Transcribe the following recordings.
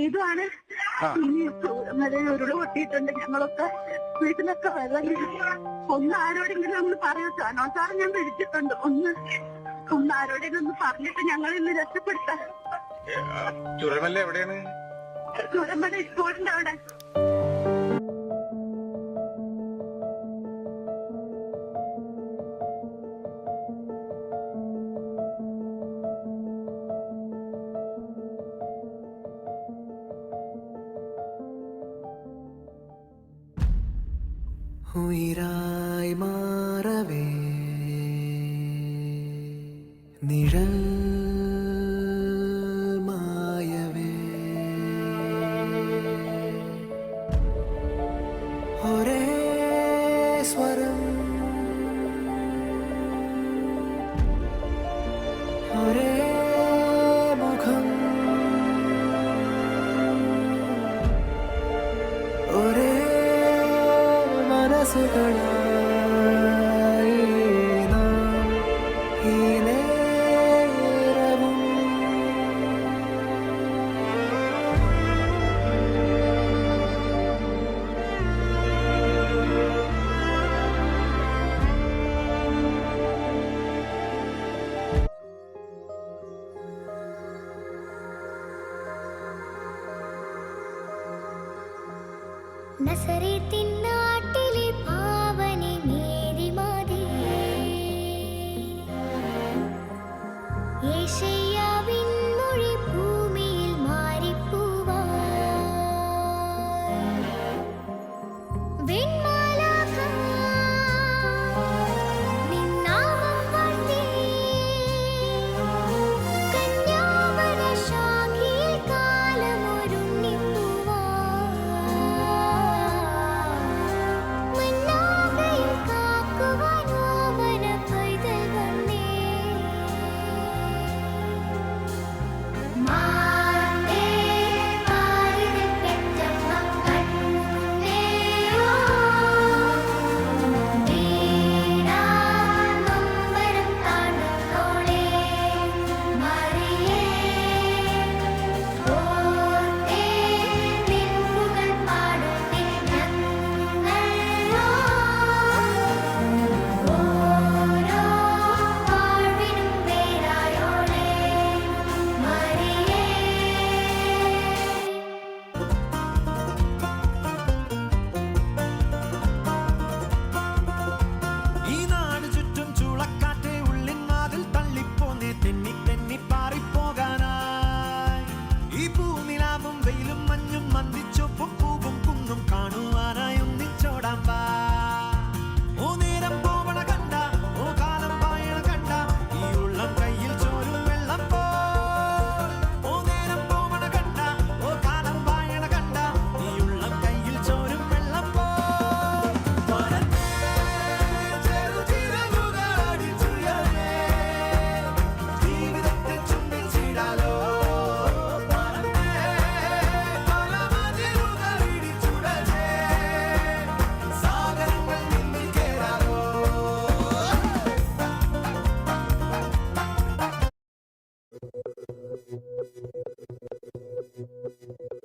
ഇതാണ്. ഉരുൾ പൊട്ടിയിട്ടുണ്ട് ഞങ്ങളൊക്കെ. വീട്ടിലൊക്കെ വെള്ളം ഒന്ന് ആരോടെങ്കിലും ഒന്ന് പറയൂ സാനോ സാർ ഞാൻ വിളിച്ചിട്ടുണ്ട്. ഒന്ന് ഒന്ന് ആരോടെങ്കിലും ഒന്ന് പറഞ്ഞിട്ട് ഞങ്ങൾ ഇന്ന് രക്ഷപ്പെടുത്താം ചുരമല്ല എവിടെയാണ്? ചുരമല്ല ഇപ്പോഴുണ്ട് അവിടെ. ഉയരായി മാറവേ. നിഴൽ മായവേ. ഒരേ സ്വരം ನಸರಿ ತಿನ್ನ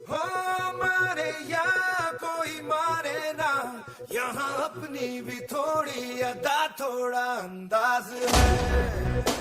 हो मारे या कोई मारे ना। यहाँ अपनी भी थोड़ी अदा थोड़ा अंदाज है।